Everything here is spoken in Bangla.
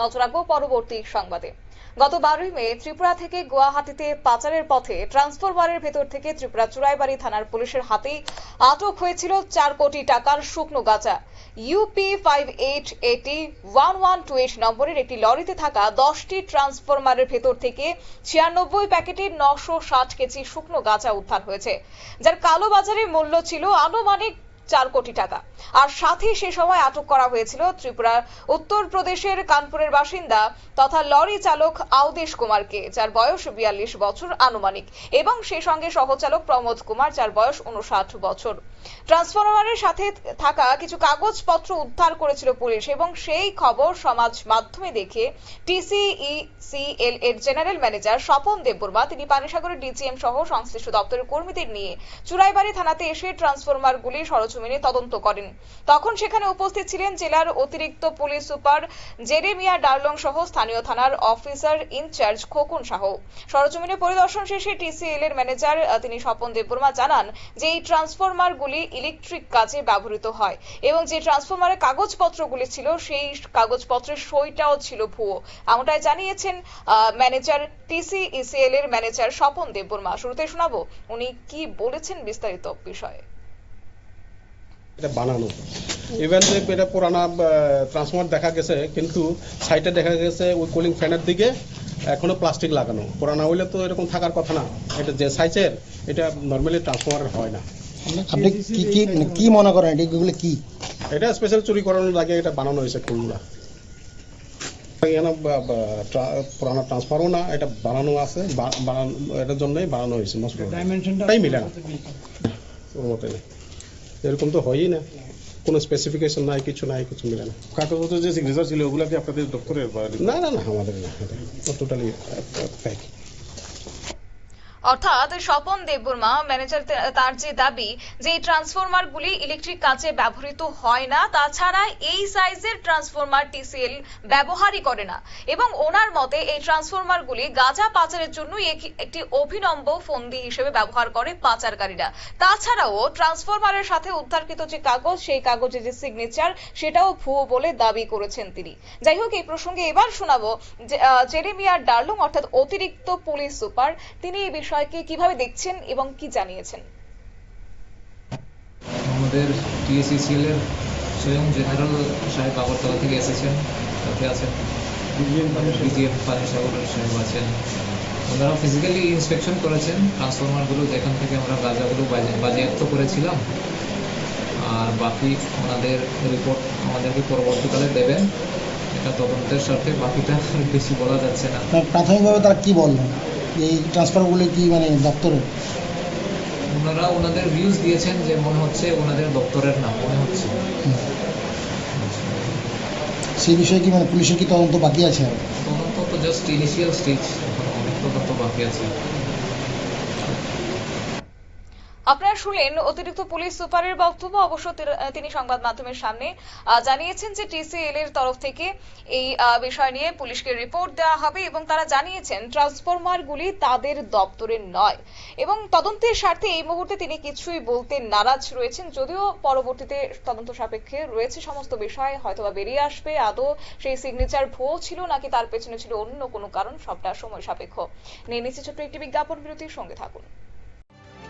নজর রাখব পরবর্তী সংবাদে। গত বারোই মে ত্রিপুরা থেকে গুয়াহাটিতে পাচারের পথে ট্রান্সফরমারের ভেতর থেকে ত্রিপুরা চুরাইবাড়ি থানার পুলিশের হাতেই আটক হয়েছিল চার কোটি টাকার শুকনো গাঁজা। UP five eight eighty one one two eight নম্বরের একটি লরিতে থাকা দশটি ট্রান্সফরমারের ভেতর থেকে ছিয়ানব্বই প্যাকেটের নশো ষাট কেজি শুকনো গাঁজা উদ্ধার হয়েছে। যার কালো বাজারে মূল্য ছিল আনুমানিক চার কোটি টাকা। আর সাথে সে সময় আটক করা হয়েছিল ত্রিপুরার উত্তরপ্রদেশের কানপুরের বাসিন্দা তথা লরি চালক আউদেশ কুমারকে, যার বয়স বিয়াল্লিশ বছর আনুমানিক, এবং সে সঙ্গে সহচালক প্রমোদ কুমার, যার বয়স উনষাট বছর। ট্রান্সফরমারের সাথে থাকা কিছু কাগজপত্র উদ্ধার করেছিল পুলিশ, এবং সেই খবর সমাজ মাধ্যমে দেখে টিসিইসিএল এর জেনারেল ম্যানেজার স্বপন দেববর্মা, তিনি পানিসাগরের ডিজিএম সহ সংশ্লিষ্ট দপ্তরের কর্মীদের নিয়ে চুরাইবাড়ি থানাতে এসে ট্রান্সফরমারগুলি সরজমিনে তদন্ত করেন। তখন সেখানে উপস্থিত ছিলেন জেলার অতিরিক্ত পুলিশ সুপার জেরেমিয়া ডার্লং সহ স্থানীয় থানার অফিসার ইনচার্জ খোকন সাহ। সরজমিনে পরিদর্শন শেষে টিসিএল এর ম্যানেজার তিনি স্বপন দেববর্মা জানান যে এই ট্রান্সফরমারগুলি ইলেকট্রিক কাজে ব্যবহৃত হয় এবং যে ট্রান্সফরমারের কাগজপত্রগুলি ছিল, সেই কাগজপত্রের সইটাও ছিল ভুয়ো। এমনটাই জানিয়েছেন ম্যানেজার টিসিইসিএল এর ম্যানেজার স্বপন দেববর্মা। শুরুতে শোনাবো উনি কি বলেছেন বিস্তারিত বিষয়ে। এটা বানানো। ইভেন যে এটা পুরানা ট্রান্সফর্মার দেখা গেছে কিন্তু সাইটে দেখা গেছে ওই কুলিং ফ্যানের দিকে এখনও প্লাস্টিক লাগানো। পুরানা হইলে তো এরকম থাকার কথা না। এটা যে সাইজের এটা নর্মালি ট্রান্সফর্মার হয় না। আপনি কি কি মানে কি মনে করেন? এগুলো কি? এটা স্পেশাল চুরি করানোর লাগে এটা বানানো হয়েছে এখানে পুরানা ট্রান্সফারও না এটা বানানো আছে বানানো এটার জন্যই বানানো হয়েছে তাই মিলে না। ওর মতে না। এরকম তো হয়ই না। কোনো স্পেসিফিকেশন নাই কিছু নাই কিছু মিলে না। কাগজপত্র যে সিগনেচার ছিল ওগুলো কি আপনাদের দপ্তরের বা না না না আমাদের না টোটালি ফেক অর্থাৎ স্বপন দেববর্মা ম্যানেজার তার যে দাবি যে এই ট্রান্সফরমারগুলি ইলেকট্রিক কাজে ব্যবহৃত হয় না তাছাড়া এই সাইজের ট্রান্সফরমার টিসিএল ব্যবহারই করে না। এবং ওনার মতে এই ট্রান্সফরমারগুলি গাঁজা পাচারের জন্য একটি অভিনম্ব ফন্দি হিসেবে ব্যবহার করে পাচারকারীরা। তাছাড়াও ট্রান্সফরমারের সাথে উদ্ধারকৃত যে কাগজ সেই কাগজে যে সিগনেচার সেটাও ভুয়ো বলে দাবি করেছেন তিনি। যাই হোক এই প্রসঙ্গে এবার শোনাবো যে, আহ, জেরেমিয়া ডার্লুং অর্থাৎ অতিরিক্ত পুলিশ সুপার তিনি এই বিষয়কে কীভাবে দেখছেন এবং কি জানিয়েছেন? আমাদের টিএসিসিএল এর স্বয়ং জেনারেল সাহেব আগরতলা থেকে এসেছেন সাথে আছেন বিজিএম পানিসাগর সাহেব। আছেন। ওনারা ফিজিক্যালি ইন্সপেকশন করেছেন ট্রান্সফরমারগুলো যেখান থেকে আমরা গাঁজাগুলো বাজে- বাজেয়াপ্ত করেছিলাম আর বাকি ওনাদের রিপোর্ট আমাদেরকে পরবর্তীকালে দেবেন। এটা তদন্তের স্বার্থে বাকিটা বেশি বলা যাচ্ছে না। প্রাথমিকভাবে তারা কি বললেন? এই ট্রান্সফারগুলো কি মানে দপ্তরের ওনারা ওনাদের ভিউজ দিয়েছেন যে মনে হচ্ছে ওনাদের দপ্তরের না মনে হচ্ছে। সেই বিষয়ে কি মানে পুলিশের কি তদন্ত বাকি আছে? তদন্ত তো জাস্ট ইনিশিয়াল স্টেজ অনেক তদন্ত বাকি আছে। আপনারা শুনলেন অতিরিক্ত পুলিশ সুপারের বক্তব্য। অবশ্য তিনি সংবাদ মাধ্যমের সামনে জানিয়েছেন যে টিসিএল এর তরফ থেকে এই বিষয় নিয়ে পুলিশকে রিপোর্ট দেওয়া হবে এবং তারা জানিয়েছেন, ট্রান্সফরমারগুলি তাদের দপ্তরের নয়। এবং তদন্তের স্বার্থে এই মুহূর্তে তিনি কিছুই বলতে নারাজ রয়েছেন, যদিও পরবর্তীতে তদন্ত সাপেক্ষে রয়েছে সমস্ত বিষয়, হয়তোবা বেরিয়ে আসবে, আদৌ সেই সিগনেচার ভুয়ো ছিল নাকি তার পেছনে ছিল অন্য কোনো কারণ, সবটা সময় সাপেক্ষ। নিয়ে নিচ্ছে ছোট্ট একটি বিজ্ঞাপন বিরতির সঙ্গে থাকুন।